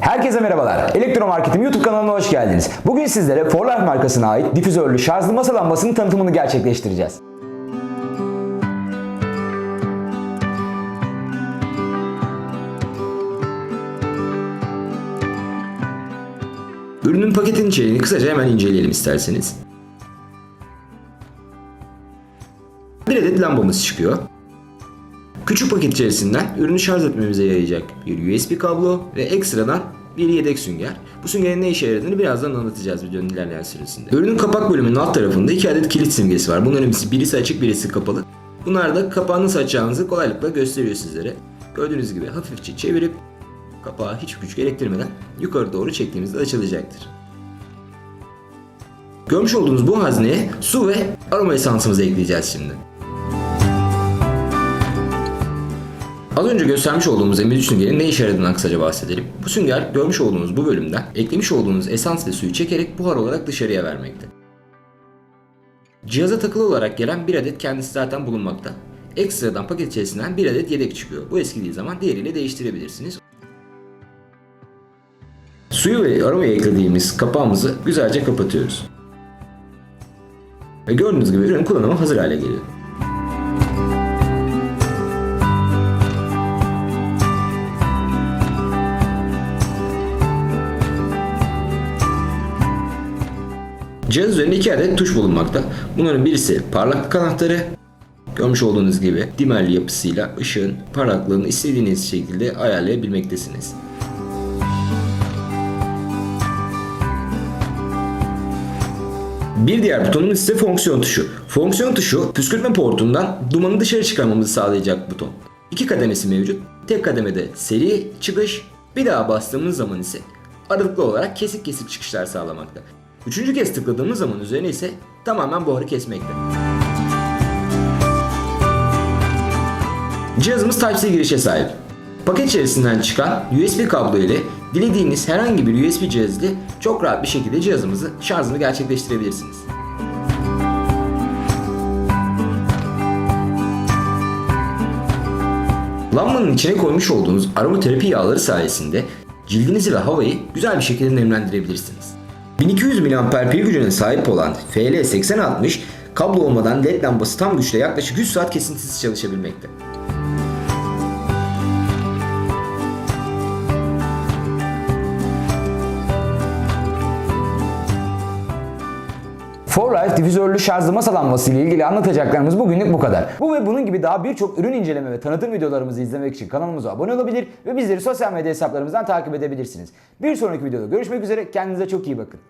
Herkese merhabalar. Elektromarketim YouTube kanalına hoş geldiniz. Bugün sizlere For Life markasına ait difüzörlü şarjlı masa lambasının tanıtımını gerçekleştireceğiz. Ürünün paketin içeriğini kısaca hemen inceleyelim isterseniz. Bir adet lambamız çıkıyor. Küçük paket içerisinden ürünü şarj etmemize yarayacak bir USB kablo ve ekstradan bir yedek sünger. Bu süngerin ne işe yaradığını birazdan anlatacağız videonun ilerleyen süresinde. Ürünün kapak bölümünün alt tarafında iki adet kilit simgesi var. Bunların birisi, açık birisi kapalı. Bunlar da kapağı nasıl açacağınızı kolaylıkla gösteriyor sizlere. Gördüğünüz gibi hafifçe çevirip kapağı hiç güç gerektirmeden yukarı doğru çektiğimizde açılacaktır. Görmüş olduğunuz bu hazneye su ve aroma esansımızı ekleyeceğiz şimdi. Az önce göstermiş olduğumuz M3 süngerin ne işe yaradığından kısaca bahsedelim. Bu sünger görmüş olduğunuz bu bölümden eklemiş olduğunuz esans ve suyu çekerek buhar olarak dışarıya vermekte. Cihaza takılı olarak gelen bir adet kendisi zaten bulunmakta. Ekstradan paket içerisinden bir adet yedek çıkıyor. Bu eskidiği zaman diğeriyle değiştirebilirsiniz. Suyu ve aromayı eklediğimiz kapağımızı güzelce kapatıyoruz. Ve gördüğünüz gibi ürün kullanıma hazır hale geliyor. Cihaz üzerinde iki adet tuş bulunmakta. Bunların birisi parlaklık anahtarı. Görmüş olduğunuz gibi dimerli yapısıyla ışığın parlaklığını istediğiniz şekilde ayarlayabilmektesiniz. Bir diğer butonumuz ise fonksiyon tuşu. Fonksiyon tuşu püskürtme portundan dumanı dışarı çıkarmamızı sağlayacak buton. İki kademesi mevcut. Tek kademede seri çıkış, bir daha bastığımız zaman ise aralıklı olarak kesik kesik çıkışlar sağlamakta. Üçüncü kez tıkladığımız zaman üzerine ise tamamen buharı kesmekte. Cihazımız Type-C girişe sahip. Paket içerisinden çıkan USB kablo ile dilediğiniz herhangi bir USB cihaz çok rahat bir şekilde cihazımızı şarjını gerçekleştirebilirsiniz. Lambanın içine koymuş olduğunuz aromaterapi yağları sayesinde cildinizi ve havayı güzel bir şekilde nemlendirebilirsiniz. 1200 mAh pil gücüne sahip olan FL8060 kablo olmadan led lambası tam güçle yaklaşık 100 saat kesintisiz çalışabilmekte. For Life difüzörlü şarjlı masa lambası ile ilgili anlatacaklarımız bugünlük bu kadar. Bu ve bunun gibi daha birçok ürün inceleme ve tanıtım videolarımızı izlemek için kanalımıza abone olabilir ve bizleri sosyal medya hesaplarımızdan takip edebilirsiniz. Bir sonraki videoda görüşmek üzere. Kendinize çok iyi bakın.